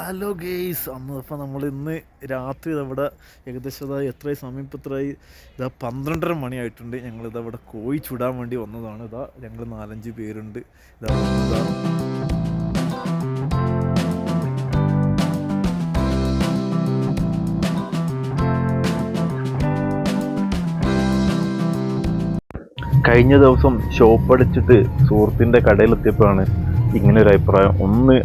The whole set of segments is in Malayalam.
ഹലോ ഗെയ്സ് അന്ന് അപ്പോൾ നമ്മൾ ഇന്ന് രാത്രി ഇതവിടെ ഏകദേശം ഇതാ എത്ര സമയം ഇപ്പം ഇത്രയായി ഇതാ പന്ത്രണ്ടര മണിയായിട്ടുണ്ട്. ഞങ്ങൾ ഇതവിടെ കോഴി ചുടാൻ വേണ്ടി വന്നതാണ്. ഇതാ ഞങ്ങൾ നാലഞ്ച് പേരുണ്ട്. ഇതാ കഴിഞ്ഞ ദിവസം ഷോപ്പ് അടിച്ചിട്ട് സുഹൃത്തിന്റെ കടയിലെത്തിയപ്പോഴാണ് ഇങ്ങനൊരു അഭിപ്രായം. ഒന്ന്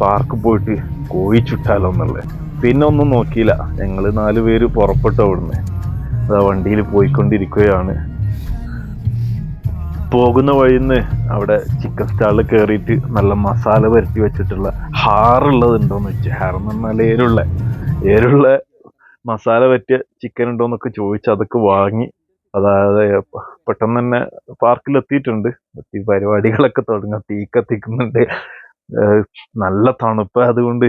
പാർക്ക് പോയിട്ട് കോഴി ചുട്ടാലോ എന്നുള്ളത് പിന്നെ ഒന്നും നോക്കിയില്ല. ഞങ്ങൾ നാല് പേര് പുറപ്പെട്ടു അവിടുന്ന്. അതാ വണ്ടിയിൽ പോയിക്കൊണ്ടിരിക്കുകയാണ്. പോകുന്ന വഴിന്ന് അവിടെ ചിക്കൻ സ്റ്റാളിൽ കയറിയിട്ട് നല്ല മസാല പരത്തി വെച്ചിട്ടുള്ള ഹാറുള്ളത് ഉണ്ടോന്ന് വെച്ച്. ഹാർ എന്ന് പറഞ്ഞാൽ ഏരുള്ള. ഏരുള്ള മസാല പറ്റിയ ചിക്കൻ ഉണ്ടോന്നൊക്കെ ചോദിച്ച് അതൊക്കെ വാങ്ങി. അതായത് പെട്ടെന്ന് തന്നെ പാർക്കിൽ എത്തിയിട്ടുണ്ട് എത്തി പരിപാടികളൊക്കെ തുടങ്ങാം. തീ കത്തിക്കുന്നുണ്ട്. നല്ല തണുപ്പ് അതുകൊണ്ട്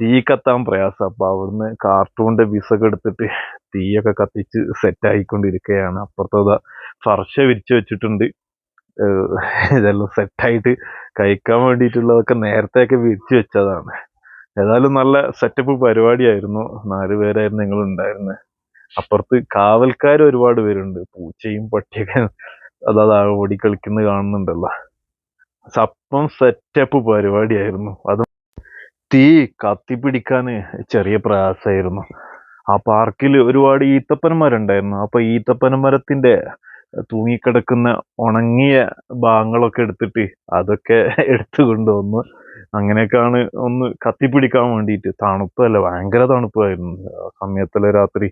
തീ കത്താൻ പ്രയാസം. അപ്പൊ അവിടുന്ന് കാർട്ടൂണിന്റെ വിസൊക്കെ എടുത്തിട്ട് തീയൊക്കെ കത്തിച്ച് സെറ്റ് ആയിക്കൊണ്ടിരിക്കുകയാണ് അപ്പുറത്തത് ഫർഷ വിരിച്ചു വെച്ചിട്ടുണ്ട്. ഇതെല്ലാം സെറ്റായിട്ട് കഴിക്കാൻ വേണ്ടിയിട്ടുള്ളതൊക്കെ നേരത്തെയൊക്കെ വിരിച്ചു വെച്ചതാണ്. ഏതായാലും നല്ല സെറ്റപ്പ് പരിപാടിയായിരുന്നു. നാല് പേരായിരുന്നു നിങ്ങൾ ഉണ്ടായിരുന്നത് അപ്പുറത്ത് കാവൽക്കാർ ഒരുപാട് പേരുണ്ട്. പൂച്ചയും പട്ടിയൊക്കെ അതാ ഓടി കളിക്കുന്നത് കാണുന്നുണ്ടല്ലോ. സപ്പം സെറ്റപ്പ് പരിപാടിയായിരുന്നു. അത് തീ കത്തിപ്പിടിക്കാൻ ചെറിയ പ്രയാസമായിരുന്നു. ആ പാർക്കിൽ ഒരുപാട് ഈത്തപ്പനമരുണ്ടായിരുന്നു അപ്പൊ ഈത്തപ്പനമരത്തിന്റെ തൂങ്ങിക്കിടക്കുന്ന ഉണങ്ങിയ ഭാഗങ്ങളൊക്കെ എടുത്തിട്ട് അതൊക്കെ എടുത്തു കൊണ്ടുവന്ന് അങ്ങനെയൊക്കെയാണ് ഒന്ന് കത്തിപ്പിടിക്കാൻ വേണ്ടിയിട്ട്. തണുപ്പല്ല ഭയങ്കര തണുപ്പായിരുന്നു. ആ സമയത്തിലെ രാത്രി.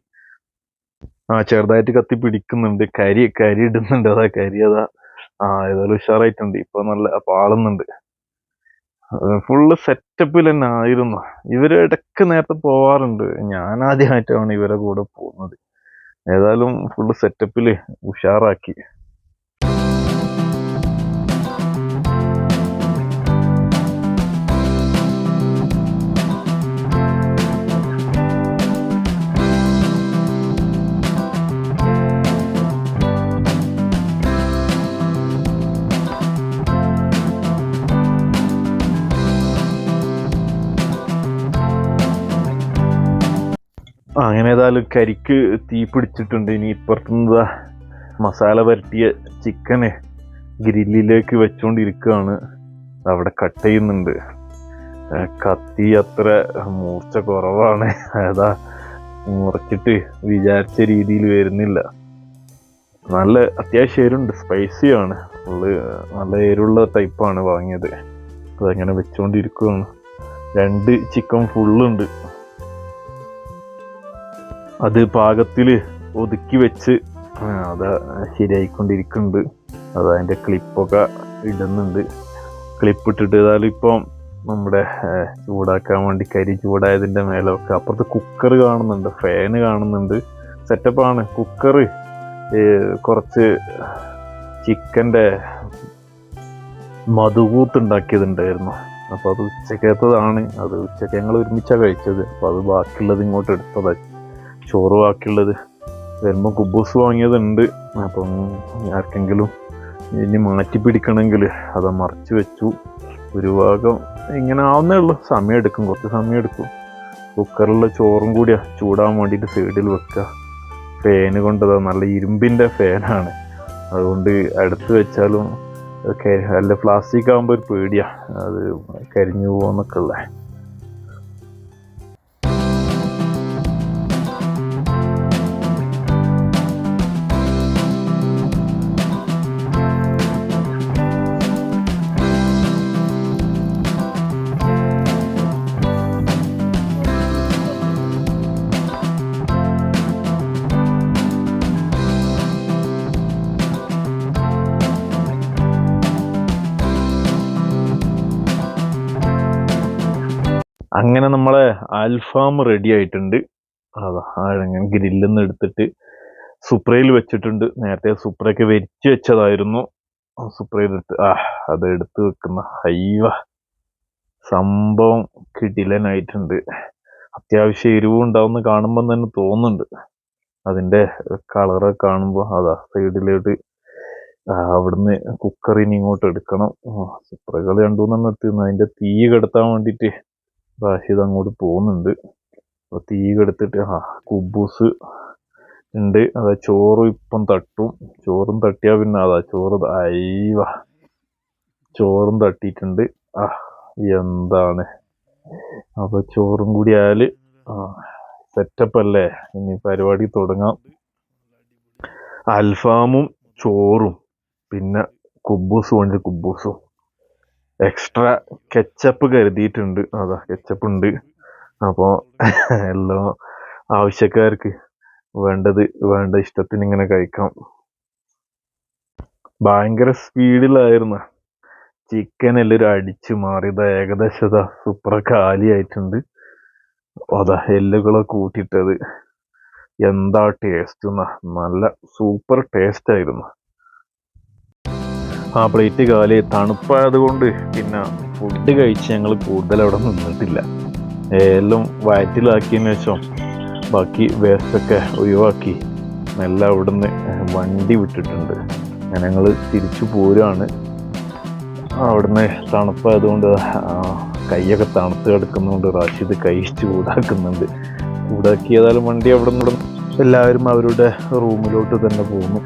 ആ ചെറുതായിട്ട് കത്തിപ്പിടിക്കുന്നുണ്ട്. കരി കരി ഇടുന്നുണ്ട്. അതാ കരി അതാ ആ ഏതായാലും ഉഷാറായിട്ടുണ്ട്. ഇപ്പൊ നല്ല പാളുന്നുണ്ട്. ഫുള്ള് സെറ്റപ്പിൽ തന്നെ ആയിരുന്നു. ഇവർ ഇടയ്ക്ക് നേരത്തെ പോവാറുണ്ട്. ഞാൻ ആദ്യമായിട്ടാണ് ഇവരെ കൂടെ പോകുന്നത്. ഏതായാലും ഫുള്ള് സെറ്റപ്പിൽ ഉഷാറാക്കി. ഏതായാലും കരിക്ക് തീ പിടിച്ചിട്ടുണ്ട്. ഇനി ഇപ്പുറത്തുനിന്ന് മസാല പരട്ടിയ ചിക്കന് ഗ്രില്ലിലേക്ക് വെച്ചുകൊണ്ടിരിക്കുകയാണ് അവിടെ കട്ട് ചെയ്യുന്നുണ്ട്. കത്തി അത്ര മൂർച്ച കുറവാണ്. അതാ മുറിച്ചിട്ട് വിചാരിച്ച രീതിയിൽ വരുന്നില്ല. നല്ല അത്യാവശ്യം എരുണ്ട്. സ്പൈസിയാണ് ഫുള്ള് നല്ല എരുള്ള ടൈപ്പാണ് വാങ്ങിയത്. അതങ്ങനെ വെച്ചുകൊണ്ടിരിക്കുകയാണ് രണ്ട് ചിക്കൻ ഫുള്ളുണ്ട് അത് പാകത്തിൽ ഒതുക്കി വെച്ച് അത് ശരിയായിക്കൊണ്ടിരിക്കുന്നുണ്ട്. അത് അതിന്റെ ക്ലിപ്പൊക്കെ ഇടുന്നുണ്ട്. ക്ലിപ്പ് ഇട്ടിട്ട് ഇപ്പം നമ്മുടെ ചൂടാക്കാൻ വേണ്ടി കരി ചൂടായതിന്റെ മേലൊക്കെ അപ്പുറത്ത് കുക്കർ കാണുന്നുണ്ട് ഫാന് കാണുന്നുണ്ട്. സെറ്റപ്പാണ് കുക്കർ കുറച്ച് ചിക്കന്റെ മധുകൂത്ത് ഉണ്ടാക്കിയതുണ്ടായിരുന്നു. അപ്പോൾ അത് ഉച്ചക്കത്തതാണ് അത് ഉച്ചയ്ക്ക് ഞങ്ങൾ ഒരുമിച്ചാണ് കഴിച്ചത്. അപ്പോൾ അത് ബാക്കിയുള്ളത് ഇങ്ങോട്ട് എടുത്തതാ. ചോറ് ബാക്കിയുള്ളത് വരുമ്പോൾ കുബൂസ് വാങ്ങിയതുണ്ട്. അപ്പം ആർക്കെങ്കിലും ഇനി മാറ്റി പിടിക്കണമെങ്കിൽ അത് മറച്ച് വെച്ചു. ഒരു ഭാഗം ഇങ്ങനെ ആവുന്നേ ഉള്ളൂ. സമയം എടുക്കും. കുറച്ച് സമയം എടുക്കും. കുക്കറിലുള്ള ചോറും കൂടിയാ ചൂടാൻ വേണ്ടിയിട്ട് സൈഡിൽ വെക്കുക. ഫാന് കൊണ്ടതാ. നല്ല ഇരുമ്പിന്റെ ഫാനാണ്. അതുകൊണ്ട് അടുത്ത് വെച്ചാലും നല്ല പ്ലാസ്റ്റിക് ആകുമ്പോൾ ഒരു പേടിയാണ് അത് കരിഞ്ഞു പോകുന്നൊക്കെ ഉള്ള. അങ്ങനെ നമ്മളെ അൽഫാം റെഡി ആയിട്ടുണ്ട്. അതാ അങ്ങനെ ഗ്രില്ലിൽ നിന്ന് എടുത്തിട്ട് സുപ്രയിൽ വെച്ചിട്ടുണ്ട്. നേരത്തെ സുപ്രയൊക്കെ വെച്ച് വെച്ചതായിരുന്നു. സുപ്രയിൽ ആ അത് എടുത്ത് വെക്കുന്ന ഹൈവ. സംഭവം കിടിലനായിട്ടുണ്ട്. അത്യാവശ്യം എരിവും ഉണ്ടാവുന്ന കാണുമ്പോൾ തന്നെ തോന്നുന്നുണ്ട്. അതിന്റെ കളറൊക്കെ കാണുമ്പോൾ അതാ സൈഡിലോട്ട് അവിടുന്ന് കുക്കറിന് ഇങ്ങോട്ട് എടുക്കണം. സുപ്രകൾ രണ്ടു മൂന്നെണ്ണം എടുത്തിരുന്നു. അതിന്റെ തീ കെടുത്താൻ വേണ്ടിയിട്ട് റാഷിദ് അങ്ങോട്ട് പോകുന്നുണ്ട്. അപ്പൊ തീ കെടുത്തിട്ട് ആ കുബൂസ് ഉണ്ട്. അതാ ചോറ് ഇപ്പം തട്ടും. ചോറും തട്ടിയാ പിന്നെ അതാ ചോറ് അയവ ചോറും തട്ടിയിട്ടുണ്ട്. ആ എന്താണ്? അപ്പൊ ചോറും കൂടി ആ സെറ്റപ്പ് അല്ലേ? ഇനി പരിപാടി തുടങ്ങാം. അൽഫാമും ചോറും. പിന്നെ കുബൂസ് കൊണ്ട് കുബൂസും. Extra ketchup കരുതിയിട്ടുണ്ട്. അതാ കെച്ചപ്പ് ഉണ്ട്. അപ്പോൾ എല്ലാ ആവശ്യക്കാർക്ക് വേണ്ടത് വേണ്ട ഇഷ്ടത്തിന് ഇങ്ങനെ കഴിക്കാം. ഭയങ്കര സ്പീഡിലായിരുന്നു. ചിക്കൻ എല്ലാവരും അടിച്ചു മാറിയത്. ഏകദേശം സൂപ്പർ കാലിയായിട്ടുണ്ട് അതാ എല്ലുകളെ കൂട്ടിയിട്ടത്. എന്താ ടേസ്റ്റ് എന്നാ നല്ല സൂപ്പർ ടേസ്റ്റ് ആയിരുന്നു. ആ പ്ലേറ്റ് കാലി തണുപ്പായത് കൊണ്ട് പിന്നെ ഫുഡ് കഴിച്ച് ഞങ്ങൾ കൂടുതൽ അവിടെ നിന്നിട്ടില്ല. എല്ലാം വയറ്റിലാക്കിയതിന് ശേഷം ബാക്കി വേസ്റ്റൊക്കെ ഒഴിവാക്കി. നല്ല അവിടുന്ന് വണ്ടി വിട്ടിട്ടുണ്ട്. ഞങ്ങൾ തിരിച്ചു പോരുകയാണ് അവിടുന്ന് തണുപ്പായതുകൊണ്ട് കൈയൊക്കെ തണുത്ത് കിടക്കുന്നതുകൊണ്ട് റാഷിദ് കൈ ചൂടാക്കുന്നുണ്ട് ചൂടാക്കിയതാലും വണ്ടി അവിടെ നിന്ന് എല്ലാവരും അവരുടെ റൂമിലോട്ട് തന്നെ പോകുന്നു